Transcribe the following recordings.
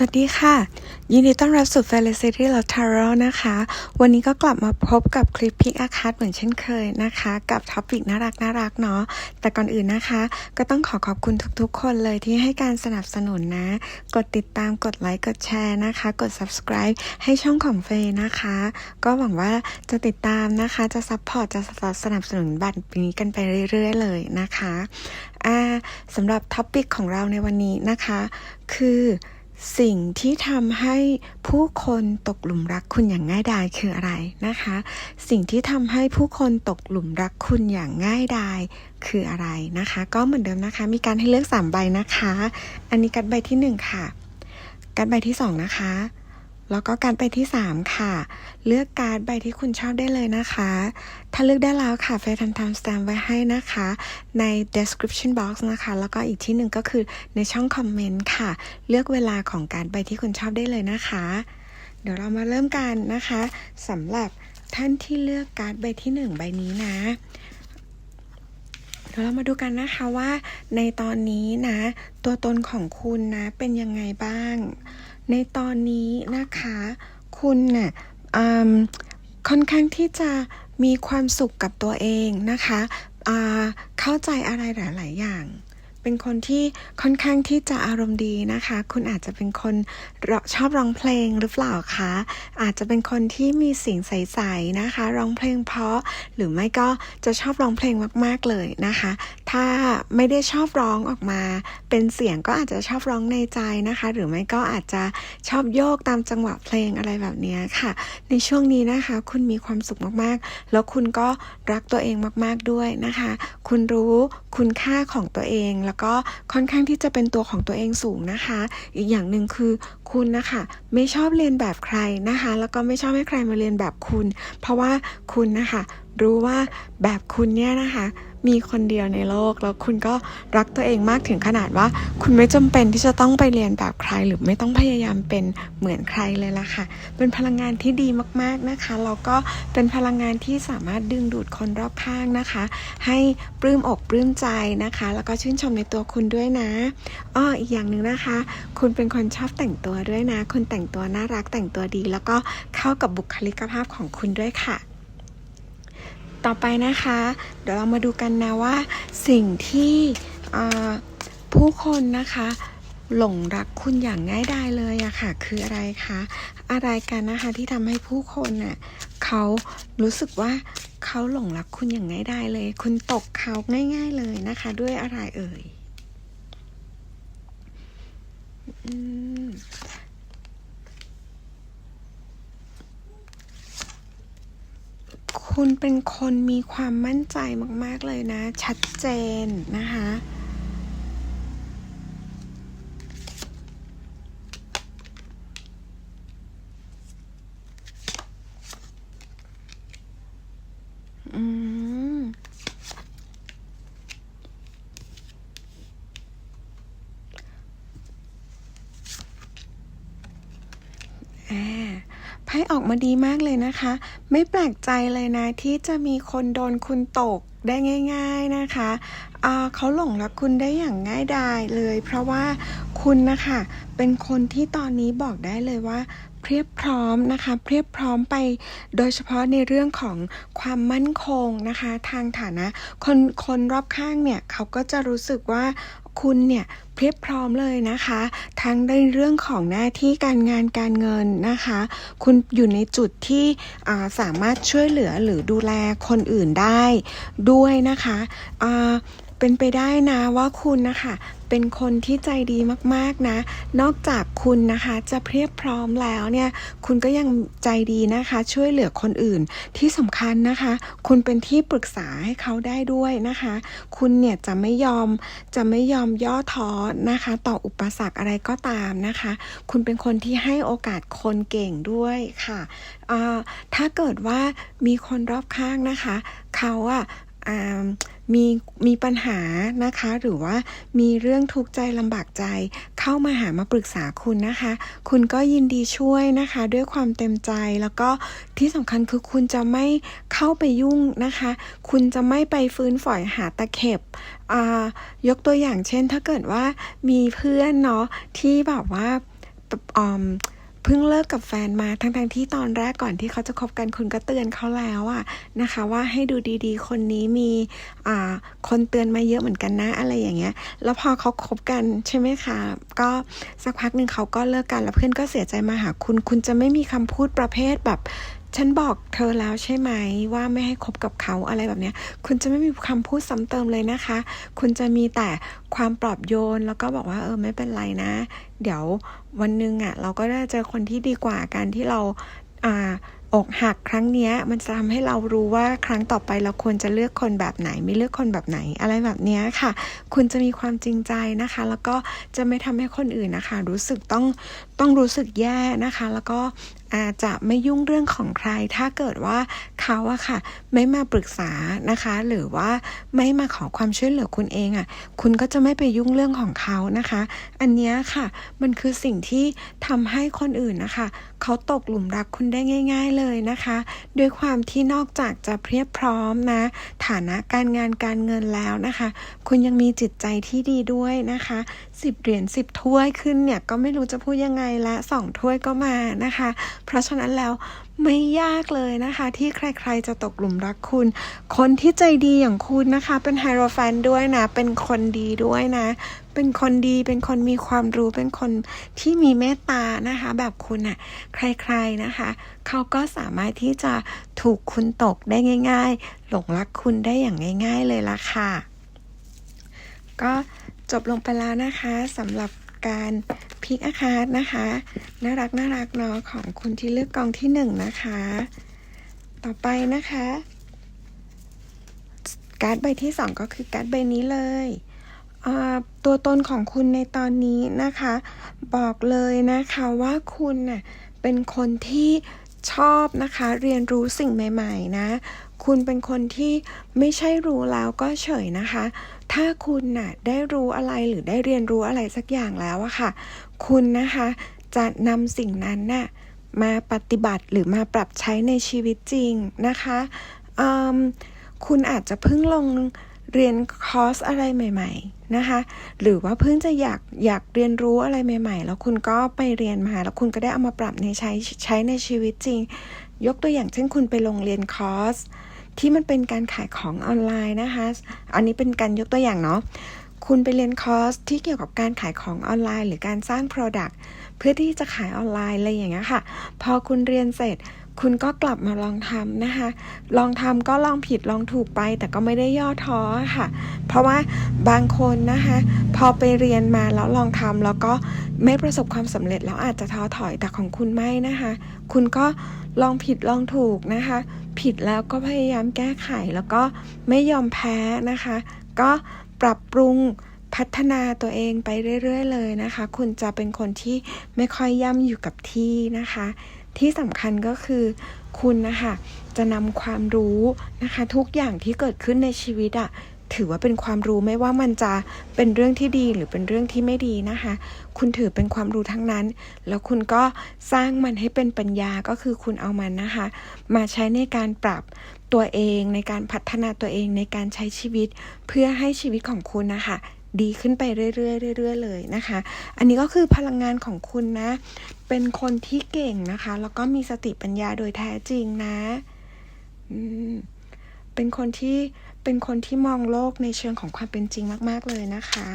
สวัสดีค่ะ ยินดีต้อนรับสู่ Felicity l a t a r o นะคะ วันนี้ก็กลับมาพบกับคลิปพิกอาคาร์ดเหมือนเช่นเคยนะคะ กับท็อปิกน่ารักน่ารักเนาะแต่ก่อนอื่นนะคะ ก็ต้องขอขอบคุณทุกๆ คนเลยที่ให้การสนับสนุนนะ กดติดตามกดไลค์กดแชร์นะคะ กด subscribe ให้ช่องของเฟยนะคะ ก็หวังว่าจะติดตามนะคะจะซัพพอร์ตจะสนับสนุนบัตรนี้กันไปเรื่อยๆ เลยนะคะอ่าสำหรับท็อปิกของเราในวันนี้นะคะ คือ สิ่งที่ทำให้ผู้คนตกหลุมรักคุณอย่างง่ายดายคืออะไรนะคะ สิ่งที่ทำให้ผู้คนตกหลุมรักคุณอย่างง่ายดายคืออะไรนะคะ ก็เหมือนเดิมนะคะ มีการให้เลือก3ใบนะคะ อันนี้กัดใบที่1ค่ะกัดใบที่2นะคะ แล้วก็การไปที่ 3 ค่ะ เลือกการ์ดใบที่คุณชอบได้เลยนะคะ ถ้าเลือกได้แล้วค่ะเฟทันทำสแตมไว้ให้นะคะ ใน description box นะคะ แล้วก็อีกที่หนึ่งก็คือในช่องคอมเมนต์ค่ะ เลือกเวลาของการ์ดใบที่คุณชอบได้เลยนะคะ เดี๋ยวเรามาเริ่มกันนะคะสำหรับท่านที่เลือกการ์ดใบที่ 1 ใบนี้นะเดี๋ยวเรามาดูกันนะคะว่าในตอนนี้นะ ตัวตนของคุณนะเป็นยังไงบ้าง ในตอนนี้นะคะ คุณนะ่ะค่อนข้างที่จะมีความสุขกับตัวเองนะคะ เข้าใจอะไรหลาย ๆ อย่าง เป็นคนที่ค่อนข้างที่จะอารมณ์ดีนะคะ คุณอาจจะเป็นคนชอบร้องเพลงหรือเปล่าคะ อาจจะเป็นคนที่มีเสียงใสๆนะคะ ร้องเพลงเพราะ หรือไม่ก็จะชอบร้องเพลงมากๆเลยนะคะ ถ้าไม่ได้ชอบร้องออกมา เป็นเสียงก็อาจจะชอบร้องในใจนะคะ หรือไม่ก็อาจจะชอบโยกตามจังหวะเพลงอะไรแบบนี้ค่ะ ในช่วงนี้นะคะ คุณมีความสุขมากๆ แล้วคุณก็รักตัวเองมาก ๆด้วยนะคะ คุณรู้คุณค่าของตัวเองแล้วก็ค่อนข้างที่จะเป็นตัวของตัวเองสูงนะคะ อีกอย่างหนึ่งคือคุณนะคะไม่ชอบเรียนแบบใครนะคะ แล้วก็ไม่ชอบให้ใครมาเรียนแบบคุณ เพราะว่าคุณนะคะรู้ว่าแบบคุณเนี่ยนะคะ มีคนเดียวในโลก แล้วคุณก็รักตัวเองมากถึงขนาดว่า คุณไม่จำเป็นที่จะต้องไปเรียนแบบใคร หรือไม่ต้องพยายามเป็นเหมือนใครเลยล่ะค่ะ เป็นพลังงานที่ดีมากๆนะคะแล้วก็เป็นพลังงานที่สามารถดึงดูดคนรอบข้างนะคะ ให้ปลื้มอกปลื้มใจนะคะ แล้วก็ชื่นชมในตัวคุณด้วยนะอ้ออีกอย่างหนึ่งนะคะ คุณเป็นคนชอบแต่งตัวด้วยนะ คุณแต่งตัวน่ารักแต่งตัวดี แล้วก็เข้ากับบุคลิกภาพของคุณด้วยค่ะ ต่อไปนะคะ เดี๋ยวเรามาดูกันนะว่า สิ่งที่ผู้คนนะคะ หลงรักคุณอย่างง่ายดายเลยอะค่ะ คืออะไรคะอะไรกันนะคะที่ทำให้ผู้คนน่ะเขารู้สึกว่าเขาหลงรักคุณอย่างง่ายดายเลย คุณตกเขาง่าย ๆเลยนะคะ ด้วยอะไรเอ่ย คุณเป็นคนมีความมั่นใจมาก ๆ เลยนะ ชัดเจนนะคะ อืมไพ่ออกมาดีมากเลยนะคะ ไม่แปลกใจเลยนะ ที่จะมีคนโดนคุณตกได้ง่าย ๆนะคะเขาหลงรักคุณได้อย่างง่ายดายเลย เพราะว่าคุณนะคะเป็นคนที่ตอนนี้บอกได้เลยว่า เพียบพร้อมนะคะเพียบพร้อมไปโดยเฉพาะในเรื่องของความมั่นคงนะคะ ทางฐานะคนคนรอบข้างเนี่ยเขาก็จะรู้สึกว่าคุณเนี่ยเพียบพร้อมเลยนะคะ ทั้งในเรื่องของหน้าที่การงานการเงินนะคะ คุณอยู่ในจุดที่สามารถช่วยเหลือหรือดูแลคนอื่นได้ด้วยนะคะเป็นไปได้นะว่าคุณนะคะ เป็นคนที่ใจดีมากๆนะ นอกจากคุณนะคะจะเพียบพร้อมแล้วเนี่ย คุณก็ยังใจดีนะคะ ช่วยเหลือคนอื่นที่สำคัญนะคะ คุณเป็นที่ปรึกษาให้เขาได้ด้วยนะคะ คุณเนี่ยจะไม่ยอมจะไม่ยอมย่อท้อนะคะ ต่ออุปสรรคอะไรก็ตามนะคะ คุณเป็นคนที่ให้โอกาสคนเก่งด้วยค่ะถ้าเกิดว่ามีคนรอบข้างนะคะ เขาอะ มีมีปัญหานะคะ หรือว่ามีเรื่องทุกข์ใจลำบากใจ เข้ามาหามาปรึกษาคุณนะคะ คุณก็ยินดีช่วยนะคะ ด้วยความเต็มใจแล้วก็ที่สำคัญคือคุณจะไม่เข้าไปยุ่งนะคะ คุณจะไม่ไปฟื้นฝอยหาตะเข็บยกตัวอย่างเช่น ถ้าเกิดว่ามีเพื่อนเนาะที่แบบว่าอมเพิ่งเลิกกับแฟนมาทั้งๆที่ตอนแรกก่อนที่เขาจะคบกันคุณก็เตือนเขาแล้วอะนะคะ ว่าให้ดูดีๆ คนนี้มีอ่าคนเตือนมาเยอะเหมือนกันนะอะไรอย่างเงี้ย แล้วพอเขาคบกันใช่ไหมคะ ก็สักพักหนึ่งเขาก็เลิกกันแล้วเพื่อนก็เสียใจมาหาคุณ คุณจะไม่มีคำพูดประเภทแบบฉันบอกเธอแล้วใช่ไหมว่าไม่ให้คบกับเขาอะไรแบบนี้คุณจะไม่มีคำพูดซ้ำเติมเลยนะคะ คุณจะมีแต่ความปลอบโยน แล้วก็บอกว่าเออไม่เป็นไรนะ เดี๋ยววันหนึ่งอะ เราก็ได้เจอคนที่ดีกว่าการที่เราอ่าอกหักครั้งนี้มันจะทำให้เรารู้ว่าครั้งต่อไปเราควรจะเลือกคนแบบไหน ไม่เลือกคนแบบไหน อะไรแบบนี้ค่ะ คุณจะมีความจริงใจนะคะ แล้วก็จะไม่ทำให้คนอื่นนะคะ รู้สึกต้องต้องรู้สึกแย่นะคะ แล้วก็ อาจจะไม่ยุ่งเรื่องของใคร ถ้าเกิดว่าเขาอะค่ะ ไม่มาปรึกษานะคะ หรือว่าไม่มาขอความช่วยเหลือคุณเองอะคุณก็จะไม่ไปยุ่งเรื่องของเขานะคะ อันนี้ค่ะมันคือสิ่งที่ทำให้คนอื่นนะคะ เขาตกหลุมรักคุณได้ง่าย ๆเลยนะคะ ด้วยความที่นอกจากจะเพียบพร้อมนะ ฐานะการงานการเงินแล้วนะคะ คุณยังมีจิตใจที่ดีด้วยนะคะ สิบเหรียญสิบถ้วยขึ้นเนี่ยก็ไม่รู้จะพูดยังไงละสองถ้วยก็มานะคะ เพราะฉะนั้นแล้วไม่ยากเลยนะคะ ที่ใครๆจะตกหลุมรักคุณ คนที่ใจดีอย่างคุณนะคะ เป็นไฮโรแฟนด้วยนะ เป็นคนดีด้วยนะ เป็นคนดีเป็นคนมีความรู้เป็นคนที่มีเมตตานะคะ แบบคุณอะ่ะใครๆนะคะ เขาก็สามารถที่จะถูกคุณตกได้ง่าย ๆ หลงรักคุณได้อย่างง่าย ๆเลยละค่ะ ก็ จบลงไปแล้วนะคะสำหรับการพิกอาคาร์ดนะคะ น่ารักน่ารักเนาะของคุณที่เลือกกองที่หนึ่งนะคะ ต่อไปนะคะ การ์ดใบที่สองก็คือการ์ดใบนี้เลยตัวตนของคุณในตอนนี้นะคะ บอกเลยนะคะว่าคุณน่ะเป็นคนที่ชอบนะคะเรียนรู้สิ่งใหม่ ๆ นะ คุณเป็นคนที่ไม่ใช่รู้แล้วก็เฉยนะคะ ถ้าคุณน่ะได้รู้อะไรหรือได้เรียนรู้อะไรสักอย่างแล้วอะค่ะ คุณนะคะจะนำสิ่งนั้นน่ะมาปฏิบัติหรือมาปรับใช้ในชีวิตจริงนะคะคุณอาจจะเพิ่งลงเรียนคอร์สอะไรใหม่ ๆนะคะ หรือว่าเพิ่งจะอยากอยากเรียนรู้อะไรใหม่ ๆ แล้วคุณก็ไปเรียนมาแล้วคุณก็ได้เอามาปรับในใช้ใช้ในชีวิตจริง ยกตัวอย่างเช่นคุณไปลงเรียนคอร์ส ที่มันเป็นการขายของออนไลน์นะคะ อันนี้เป็นการยกตัวอย่างเนาะคุณไปเรียนคอร์สที่เกี่ยวกับการขายของออนไลน์ หรือการสร้าง Product เพื่อที่จะขายออนไลน์อะไรอย่างเงี้ยค่ะ พอคุณเรียนเสร็จ คุณก็กลับมาลองทำนะคะ ลองทำก็ลองผิดลองถูกไป แต่ก็ไม่ได้ย่อท้อค่ะ เพราะว่าบางคนนะคะ พอไปเรียนมาแล้วลองทำแล้วก็ไม่ประสบความสำเร็จแล้วอาจจะท้อถอยแต่ของคุณไม่นะคะ คุณก็ลองผิดลองถูกนะคะ ผิดแล้วก็พยายามแก้ไขแล้วก็ไม่ยอมแพ้นะคะ ก็ปรับปรุงพัฒนาตัวเองไปเรื่อย ๆ เลยนะคะ คุณจะเป็นคนที่ไม่ค่อยย่ำอยู่กับที่นะคะ ที่สำคัญก็คือคุณนะคะจะนำความรู้นะคะ ทุกอย่างที่เกิดขึ้นในชีวิตอะถือว่าเป็นความรู้ไม่ว่ามันจะเป็นเรื่องที่ดีหรือเป็นเรื่องที่ไม่ดีนะคะ คุณถือเป็นความรู้ทั้งนั้น แล้วคุณก็สร้างมันให้เป็นปัญญาก็คือคุณเอามันนะคะ มาใช้ในการปรับตัวเองในการพัฒนาตัวเองในการใช้ชีวิต เพื่อให้ชีวิตของคุณนะคะดีขึ้นไปเรื่อยๆเรื่อยๆเลยนะคะ อันนี้ก็คือพลังงานของคุณนะ เป็นคนที่เก่งนะคะ แล้วก็มีสติปัญญาโดยแท้จริงนะเป็นคนที่เป็นคนที่มองโลกในเชิงของความเป็นจริงมาก ๆ เลยนะคะ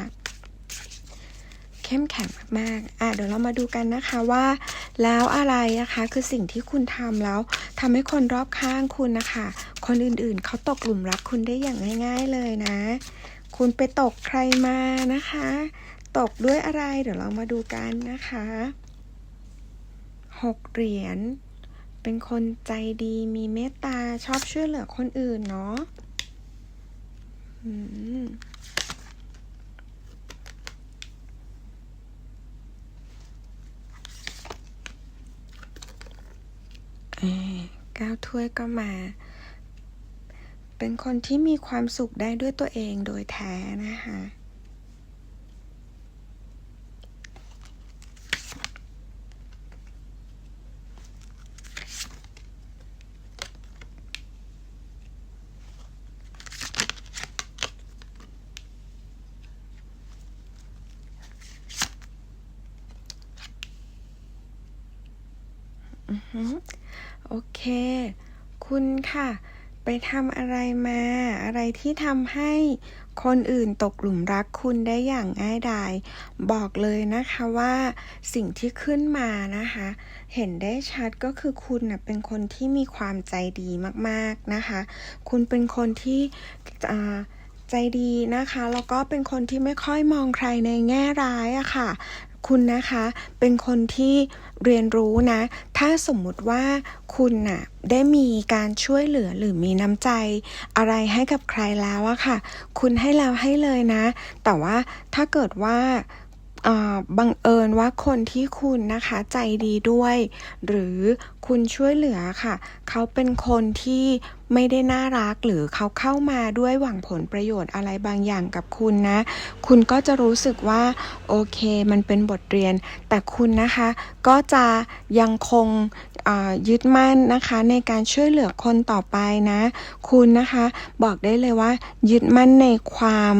เข้มแข็งมากๆอะเดี๋ยวเรามาดูกันนะคะว่า แล้วอะไรนะคะ คือสิ่งที่คุณทำแล้วทำให้คนรอบข้างคุณนะคะ คนอื่นๆ เขาตกหลุมรักคุณได้อย่างง่าย ๆ เลยนะ คุณไปตกใครมานะคะ ตกด้วยอะไร เดี๋ยวเรามาดูกันนะคะ หกเหรียญ เป็นคนใจดีมีเมตตาชอบช่วยเหลือคนอื่นเนาะอืมอ่าก้าวถ้วยก็มา เป็นคนที่มีความสุขได้ด้วยตัวเองโดยแท้นะคะ อ อือหือโอเค ค่ะ ไปทำอะไรมา อะไรที่ทำให้คนอื่นตกหลุมรักคุณได้อย่างง่ายดาย บอกเลยนะคะว่าสิ่งที่ขึ้นมานะคะ เห็นได้ชัดก็คือคุณนะเป็นคนที่มีความใจดีมากๆนะคะ คุณเป็นคนที่ใจดีนะคะ แล้วก็เป็นคนที่ไม่ค่อยมองใครในแง่ร้ายอะค่ะ คุณนะคะเป็นคนที่เรียนรู้นะ ถ้าสมมุติว่าคุณน่ะได้มีการช่วยเหลือหรือมีน้ำใจ อะไรให้กับใครแล้วอะค่ะ คุณให้แล้วให้เลยนะ แต่ว่าถ้าเกิดว่าอ่า บังเอิญว่าคนที่คุณนะคะใจดีด้วย หรือคุณช่วยเหลือค่ะ เขาเป็นคนที่ไม่ได้น่ารักหรือเขาเข้ามาด้วยหวังผลประโยชน์อะไรบางอย่างกับคุณนะ คุณก็จะรู้สึกว่าโอเคมันเป็นบทเรียน แต่คุณนะคะก็จะยังคงยึดมั่นนะคะในการช่วยเหลือคนต่อไปนะ คุณนะคะบอกได้เลยว่ายึดมั่นในความ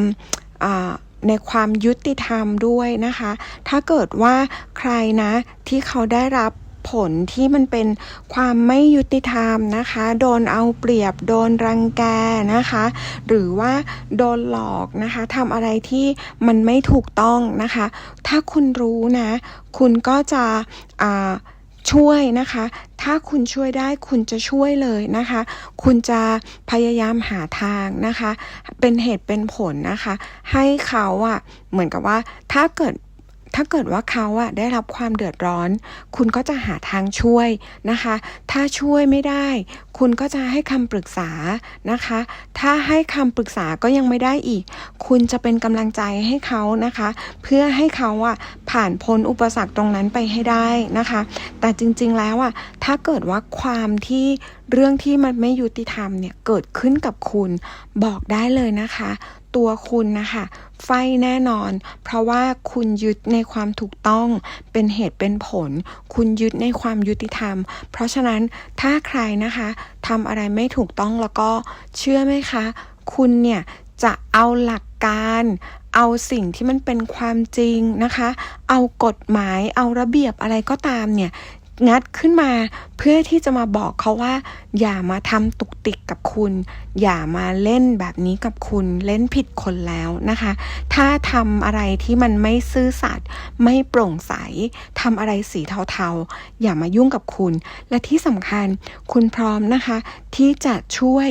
อ่า ในความยุติธรรมด้วยนะคะ ถ้าเกิดว่าใครนะที่เขาได้รับผลที่มันเป็นความไม่ยุติธรรมนะคะ โดนเอาเปรียบ โดนรังแกนะคะ หรือว่าโดนหลอกนะคะทำอะไรที่มันไม่ถูกต้องนะคะ ถ้าคุณรู้นะ คุณก็จะอ่า ช่วยนะคะ ถ้าคุณช่วยได้คุณจะช่วยเลยนะคะ คุณจะพยายามหาทางนะคะ เป็นเหตุเป็นผลนะคะ ให้เขาอะเหมือนกับว่าถ้าเกิด ถ้าเกิดว่าเขาอะได้รับความเดือดร้อน คุณก็จะหาทางช่วยนะคะ ถ้าช่วยไม่ได้ คุณก็จะให้คำปรึกษานะคะ ถ้าให้คำปรึกษาก็ยังไม่ได้อีก คุณจะเป็นกำลังใจให้เขานะคะ เพื่อให้เขาอะผ่านพ้นอุปสรรคตรงนั้นไปให้ได้นะคะ แต่จริงๆแล้วอะถ้าเกิดว่าความที่เรื่องที่มันไม่ยุติธรรมเนี่ยเกิดขึ้นกับคุณบอกได้เลยนะคะ ตัวคุณนะคะไฟแน่นอน เพราะว่าคุณยึดในความถูกต้องเป็นเหตุเป็นผล คุณยึดในความยุติธรรม เพราะฉะนั้นถ้าใครนะคะทำอะไรไม่ถูกต้องแล้วก็เชื่อไหมคะ คุณเนี่ยจะเอาหลักการเอาสิ่งที่มันเป็นความจริงนะคะ เอากฎหมาย เอาระเบียบอะไรก็ตามเนี่ย งัดขึ้นมาเพื่อที่จะมาบอกเขาว่า อย่ามาทำตุกติกกับคุณ อย่ามาเล่นแบบนี้กับคุณเล่นผิดคนแล้วนะคะ ถ้าทำอะไรที่มันไม่ซื่อสัตย์ไม่โปร่งใสทำอะไรสีเทาๆ อย่ามายุ่งกับคุณ และที่สำคัญคุณพร้อมนะคะ ที่จะช่วย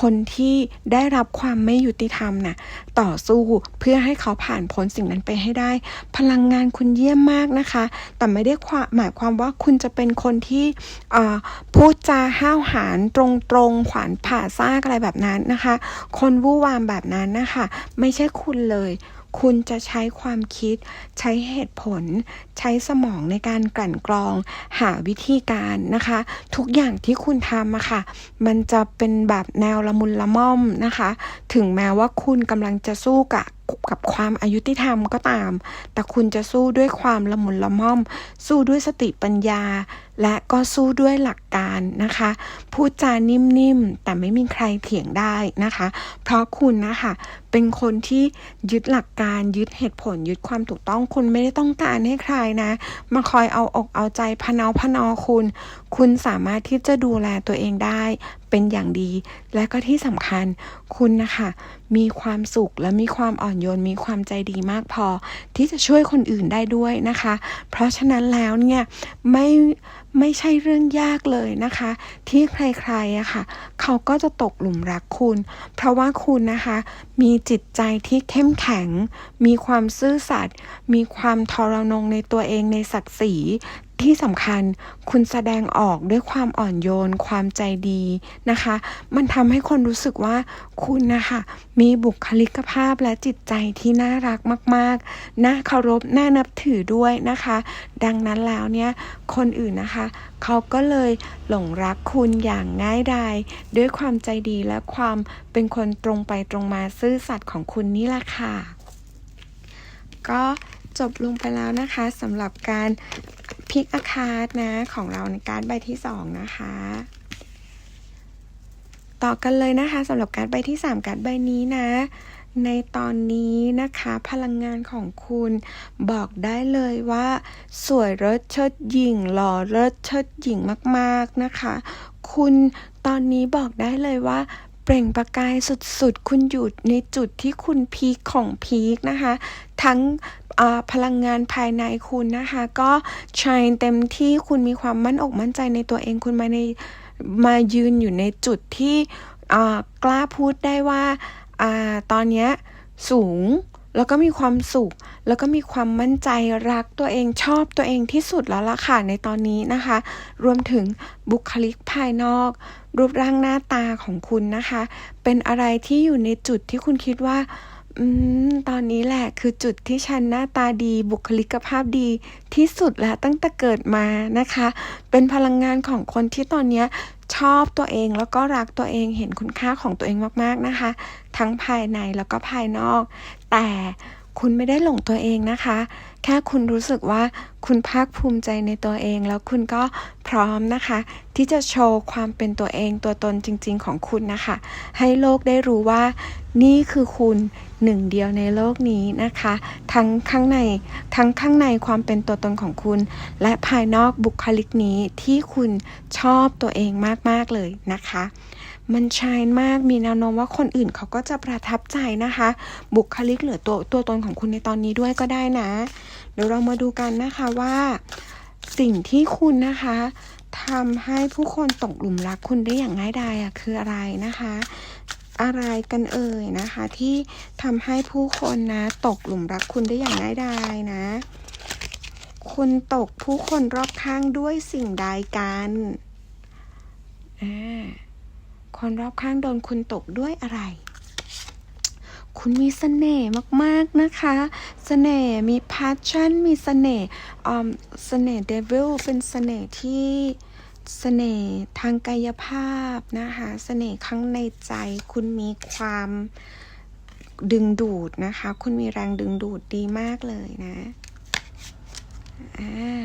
คนที่ได้รับความไม่ยุติธรรมน่ะ ต่อสู้เพื่อให้เขาผ่านพ้นสิ่งนั้นไปให้ได้ พลังงานคุณเยี่ยมมากนะคะ แต่ไม่ได้ความหมายความว่าคุณจะเป็นคนที่พูดจาห้าวหาญตรงๆ ขวานผ่าซากอะไรแบบนั้นนะคะ คนวู่วามแบบนั้นนะคะ ไม่ใช่คุณเลย คุณจะใช้ความคิด ใช้เหตุผล ใช้สมองในการกลั่นกรอง หาวิธีการนะคะ ทุกอย่างที่คุณทำอะค่ะ มันจะเป็นแบบแนวละมุนละม่อมนะคะ ถึงแม้ว่าคุณกำลังจะสู้กับ กับความอายุติธรรมก็ตาม แต่คุณจะสู้ด้วยความละมุนละม่อม สู้ด้วยสติปัญญา และก็สู้ด้วยหลักการนะคะ พูดจานิ่มๆ แต่ไม่มีใครเถียงได้นะคะ เพราะคุณนะคะเป็นคนที่ยึดหลักการยึดเหตุผล ยึดความถูกต้องคุณไม่ได้ต้องการให้ใครนะ มาคอยเอาอกเอาใจพเนาพนอคุณคุณสามารถที่จะดูแลตัวเองได้เป็นอย่างดี และก็ที่สำคัญ คุณนะคะมีความสุขและมีความอ่อนโยนมีความใจดีมากพอ ที่จะช่วยคนอื่นได้ด้วยนะคะ เพราะฉะนั้นแล้วเนี่ยไม่ไม่ใช่เรื่องยากเลยนะคะ ที่ใครๆอะค่ะ เขาก็จะตกหลุมรักคุณ เพราะว่าคุณนะคะ มีจิตใจที่เข้มแข็ง มีความซื่อสัตย์มีความทรนงในตัวเองในศักดิ์ศรี ที่สำคัญคุณแสดงออกด้วยความอ่อนโยน ความใจดีนะคะ มันทำให้คนรู้สึกว่าคุณนะคะมีบุคลิกภาพและจิตใจที่น่ารักมากๆ น่าเคารพ น่านับถือด้วยนะคะ ดังนั้นแล้วเนี่ย คนอื่นนะคะ เขาก็เลยหลงรักคุณอย่างง่ายดายด้วยความใจดีและความเป็นคนตรงไปตรงมาซื่อสัตย์ของคุณนี่แหละค่ะ ก็ จบลงไปแล้วนะคะสำหรับการพิกอาคาร์ดนะของเราในการใบที่สองนะคะ ต่อกันเลยนะคะสำหรับการใบที่3การใบนี้นะในตอนนี้นะคะพลังงานของคุณบอกได้เลยว่า สวยเลิศเชิดหญิงหล่อเลิศเชิดหญิงมากๆนะคะ คุณตอนนี้บอกได้เลยว่า เปล่งประกายสุดๆ คุณอยู่ในจุดที่คุณพีคของพีคนะคะ ทั้ง พลังงานภายในคุณนะคะ ก็ชายเต็มที่คุณมีความมั่นอกมั่นใจในตัวเองคุณมาในมายืนอยู่ในจุดที่กล้าพูดได้ว่าอตอนนี้สูงแล้วก็มีความสุข แล้วก็มีความมั่นใจรักตัวเองชอบตัวเองที่สุดแล้วล่ะค่ะในตอนนี้นะคะ รวมถึงบุคลิกภายนอก รูปร่างหน้าตาของคุณนะคะ เป็นอะไรที่อยู่ในจุดที่คุณคิดว่า อืม ตอนนี้แหละคือจุดที่ฉันหน้าตาดีบุคลิกภาพดีที่สุดแล้วตั้งแต่เกิดมานะคะ เป็นพลังงานของคนที่ตอนนี้ชอบตัวเองแล้วก็รักตัวเองเห็นคุณค่าของตัวเองมากๆนะคะ ทั้งภายในแล้วก็ภายนอก แต่คุณไม่ได้หลงตัวเองนะคะแค่คุณรู้สึกว่าคุณภาคภูมิใจในตัวเอง แล้วคุณก็พร้อมนะคะ ที่จะโชว์ความเป็นตัวเองตัวตนจริง ๆ ของคุณนะคะ ให้โลกได้รู้ว่า นี่คือคุณหนึ่งเดียวในโลกนี้นะคะ ทั้งข้างในทั้งข้างในความเป็นตัวตนของคุณ และภายนอกบุคลิกนี้ที่คุณชอบตัวเองมาก ๆ เลยนะคะ มันชายมากมีแนวโน้มว่าคนอื่นเขาก็จะประทับใจนะคะ บุคลิกหรือตัวตัวตนของคุณในตอนนี้ด้วยก็ได้นะ เดี๋ยวเรามาดูกันนะคะว่า สิ่งที่คุณนะคะทำให้ผู้คนตกหลุมรักคุณได้อย่างง่ายดายอะคืออะไรนะคะ อะไรกันเอ่ยนะคะ ที่ทำให้ผู้คนนะ ตกหลุมรักคุณได้อย่างง่ายดายนะคุณตกผู้คนรอบข้างด้วยสิ่งใดกันอ่า คนรอบข้างโดนคุณตกด้วยอะไร คุณมีเสน่ห์มาก ๆ นะคะเสน่ห์มี passion มีเสน่ห์อืมเสน่ห์ devil เป็นเสน่ห์ที่เสน่ห์ทางกายภาพนะคะเสน่ห์ข้างในใจ คุณมีความดึงดูดนะคะ คุณมีแรงดึงดูดดีมากเลยนะอ่า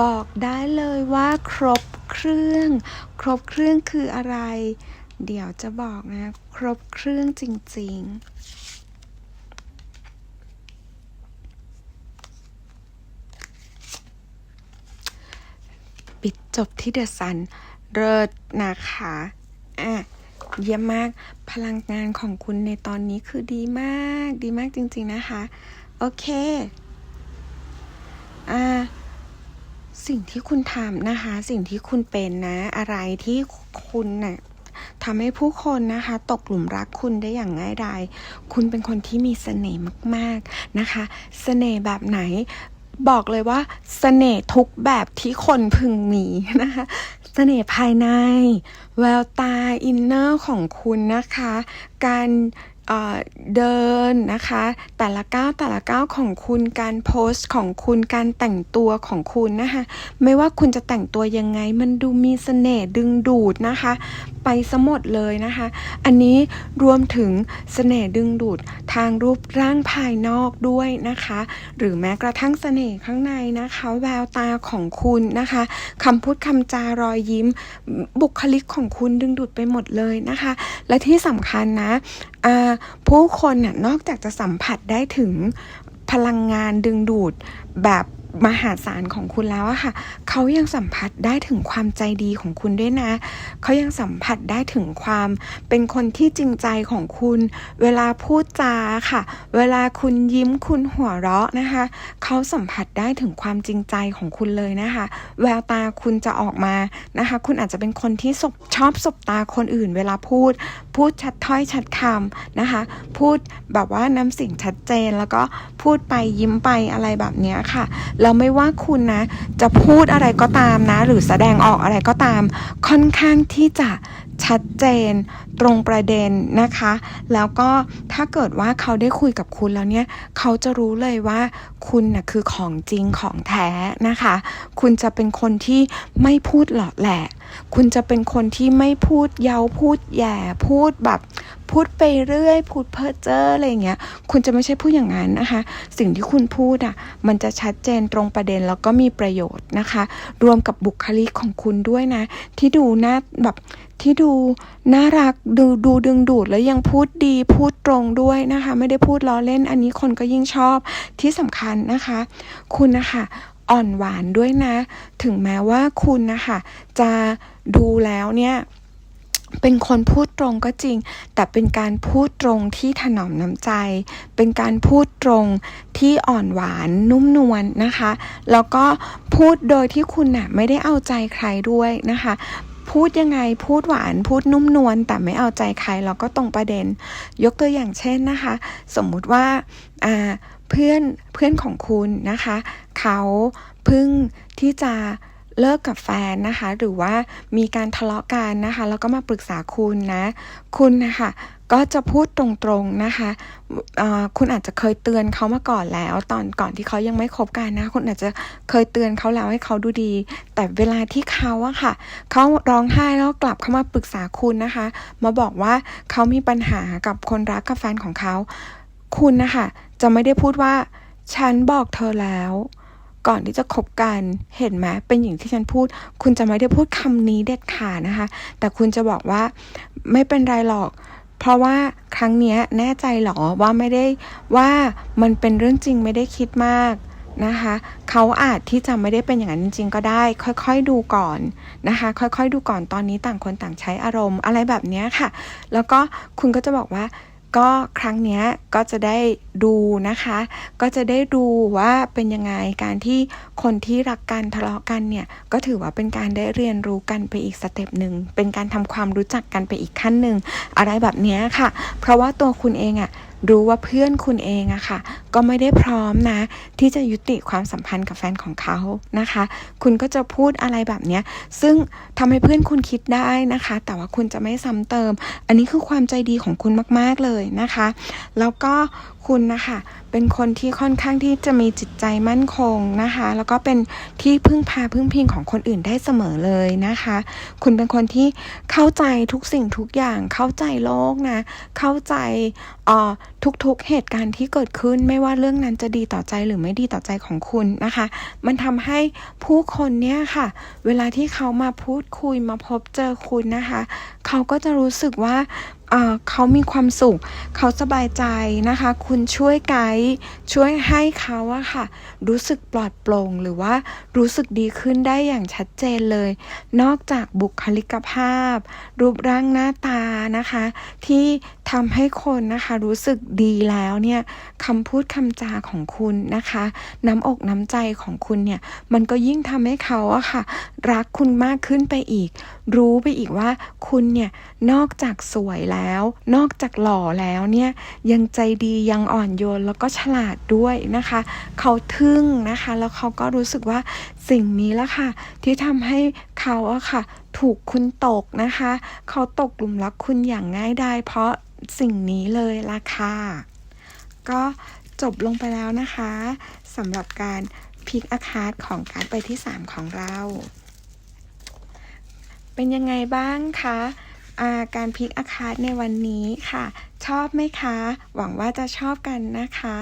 บอกได้เลยว่าครบ เครื่อง ครบเครื่องคืออะไร เดี๋ยวจะบอกนะ ครบเครื่องจริง ๆปิดจบที่เดอะซันเลิศนะคะอะเยี่ยมมากพลังงานของคุณในตอนนี้คือดีมาก ดีมากจริงๆนะคะ โอเค อ่า สิ่งที่คุณทำนะคะ สิ่งที่คุณเป็นนะ อะไรที่คุณน่ะทำให้ผู้คนนะคะ ตกหลุมรักคุณได้อย่างง่ายดาย คุณเป็นคนที่มีเสน่ห์มากๆนะคะ เสน่ห์แบบไหนบอกเลยว่าเสน่ห์ทุกแบบที่คนพึงมีนะคะเสน่ห์ภายใน แววตาอินเนอร์ของคุณนะคะ การ เดินนะคะ แต่ละก้าวแต่ละก้าวของคุณการโพสต์ของคุณการแต่งตัวของคุณนะคะไม่ว่าคุณจะแต่งตัวยังไง มันดูมีเสน่ห์ดึงดูดนะคะ ไปสมดเลยนะคะ อันนี้รวมถึงเสน่ห์ดึงดูดทางรูปร่างภายนอกด้วยนะคะ หรือแม้กระทั่งเสน่ห์ข้างในนะคะ แววตาของคุณนะคะคำพูดคำจารอยยิ้มบุคลิกของคุณดึงดูดไปหมดเลยนะคะ และที่สำคัญนะผู้คนน่ะนอกจากจะสัมผัสได้ถึงพลังงานดึงดูดแบบ มหาศาลของคุณแล้วอะค่ะ เขายังสัมผัสได้ถึงความใจดีของคุณด้วยนะ เขายังสัมผัสได้ถึงความเป็นคนที่จริงใจของคุณ เวลาพูดจาค่ะ เวลาคุณยิ้มคุณหัวเราะนะคะ เขาสัมผัสได้ถึงความจริงใจของคุณเลยนะคะ แววตาคุณจะออกมานะคะ คุณอาจจะเป็นคนที่สบชอบสบตาคนอื่น เวลาพูด พูดชัดถ้อยชัดคำนะคะ พูดแบบว่าน้ำเสียงชัดเจนแล้วก็พูดไปยิ้มไปอะไรแบบนี้ค่ะแล้วไม่ว่าคุณนะ จะพูดอะไรก็ตามนะ หรือแสดงออกอะไรก็ตาม ค่อนข้างที่จะชัดเจนตรงประเด็นนะคะ แล้วก็ถ้าเกิดว่าเขาได้คุยกับคุณแล้วเนี่ย เขาจะรู้เลยว่าคุณนะ่ะคือของจริงของแท้นะคะ คุณจะเป็นคนที่ไม่พูดหลอดแหละ คุณจะเป็นคนที่ไม่พูดเย้าพูดแย่พูดแบบ พูดไปเรื่อย พูดเพ้อเจ้ออะไรเงี้ย คุณจะไม่ใช่พูดอย่างนั้นนะคะ สิ่งที่คุณพูดอะ มันจะชัดเจนตรงประเด็นแล้วก็มีประโยชน์นะคะ รวมกับบุคลิกของคุณด้วยนะ ที่ดูน่าแบบที่ดูน่ารักดูดูดึงดูดแล้วยังพูดดีพูดตรงด้วยนะคะ ไม่ได้พูดล้อเล่น อันนี้คนก็ยิ่งชอบที่สำคัญนะคะ คุณนะคะอ่อนหวานด้วยนะ ถึงแม้ว่าคุณนะคะจะดูแล้วเนี่ย เป็นคนพูดตรงก็จริง แต่เป็นการพูดตรงที่ถนอมน้ำใจ เป็นการพูดตรงที่อ่อนหวานนุ่มนวลนะคะ แล้วก็พูดโดยที่คุณน่ะไม่ได้เอาใจใครด้วยนะคะ พูดยังไงพูดหวานพูดนุ่มนวลแต่ไม่เอาใจใครแล้วก็ตรงประเด็น ยกตัวอย่างเช่นนะคะ สมมุติว่าอ่าเพื่อนเพื่อนของคุณนะคะ เขาเพิ่งที่จะ เลิกกับแฟนนะคะ หรือว่ามีการทะเลาะกันนะคะ แล้วก็มาปรึกษาคุณนะ คุณนะคะก็จะพูดตรงๆนะคะคุณอาจจะเคยเตือนเขามาก่อนแล้ว ตอนก่อนที่เขายังไม่คบกันนะ คุณอาจจะเคยเตือนเขาแล้วให้เขาดูดี แต่เวลาที่เขาอะค่ะ เขาร้องไห้แล้วกลับเข้ามาปรึกษาคุณนะคะ มาบอกว่าเขามีปัญหากับคนรักกับแฟนของเขา คุณนะคะจะไม่ได้พูดว่า ฉันบอกเธอแล้ว ก่อนที่จะคบกันเห็นไหมเป็นอย่างที่ฉันพูด คุณจะไม่ได้พูดคำนี้เด็ดขาดนะคะ แต่คุณจะบอกว่าไม่เป็นไรหรอก เพราะว่าครั้งนี้แน่ใจหรอว่าไม่ได้ว่ามันเป็นเรื่องจริงไม่ได้คิดมากนะคะเขาอาจที่จะไม่ได้เป็นอย่างนั้นจริง ๆ ก็ได้ ค่อยๆดูก่อนนะคะ ค่อยๆดูก่อนตอนนี้ต่างคนต่างใช้อารมณ์อะไรแบบนี้ค่ะ แล้วก็คุณก็จะบอกว่า ก็ครั้งนี้ก็จะได้ดูนะคะ ก็จะได้ดูว่าเป็นยังไงการที่คนที่รักกันทะเลาะกันเนี่ย ก็ถือว่าเป็นการได้เรียนรู้กันไปอีกสเต็ปหนึ่งเป็นการทำความรู้จักกันไปอีกขั้นหนึ่งอะไรแบบนี้ค่ะ เพราะว่าตัวคุณเองอะ รู้ว่าเพื่อนคุณเองอะค่ะ ก็ไม่ได้พร้อมนะ ที่จะยุติความสัมพันธ์กับแฟนของเขานะคะ คุณก็จะพูดอะไรแบบเนี้ยซึ่งทำให้เพื่อนคุณคิดได้นะคะ แต่ว่าคุณจะไม่ซ้ำเติม อันนี้คือความใจดีของคุณมาก ๆเลยนะคะ แล้วก็คุณนะคะเป็นคนที่ค่อนข้างที่จะมีจิตใจมั่นคงนะคะ แล้วก็เป็นที่พึ่งพาพึ่งพิงของคนอื่นได้เสมอเลยนะคะ คุณเป็นคนที่เข้าใจทุกสิ่งทุกอย่าง เข้าใจโลกนะ เข้าใจออทุกๆเหตุการณ์ที่เกิดขึ้นไม่ว่าเรื่องนั้นจะดีต่อใจหรือไม่ดีต่อใจของคุณนะคะ มันทำให้ผู้คนเนี่ยค่ะ เวลาที่เขามาพูดคุยมาพบเจอคุณนะคะ เขาก็จะรู้สึกว่าเอ่อเขามีความสุข เขาสบายใจนะคะ คุณช่วยไกด์ช่วยให้เขาอะค่ะ รู้สึกปลอดโปร่งหรือว่ารู้สึกดีขึ้นได้อย่างชัดเจนเลย นอกจากบุคลิกภาพ รูปร่างหน้าตานะคะ ที่ ทำให้คนนะคะรู้สึกดีแล้วเนี่ยคำพูดคำจาของคุณนะคะ น้ำอกน้ำใจของคุณเนี่ย มันก็ยิ่งทำให้เขาอะค่ะ รักคุณมากขึ้นไปอีก รู้ไปอีกว่าคุณเนี่ยนอกจากสวยแล้ว นอกจากหล่อแล้วเนี่ยยังใจดียังอ่อนโยนแล้วก็ฉลาดด้วยนะคะ เขาทึ่งนะคะ แล้วเขาก็รู้สึกว่า สิ่งนี้ละค่ะ ที่ทำให้เขาอะค่ะ ถูกคุณตกนะคะ เขาตกหลุมรักคุณอย่างง่ายดายเพราะสิ่งนี้เลยละค่ะ ก็จบลงไปแล้วนะคะสำหรับการพิกอาคาร์ดของการไปที่ 3 ของเรา เป็นยังไงบ้างคะ การพิกอาคาดในวันนี้ค่ะ ชอบไหมคะ หวังว่าจะชอบกันนะคะ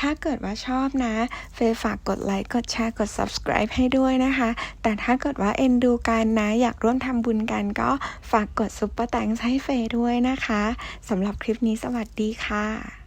ถ้าเกิดว่าชอบนะ เฟยฝากกดไลค์ กดแชร์ กด subscribe ให้ด้วยนะคะ แต่ถ้าเกิดว่าเอ็นดูกันนะ อยากร่วมทำบุญกันก็ฝากกดซุปเปอร์แตงให้เฟยด้วยนะคะสำหรับคลิปนี้สวัสดีค่ะ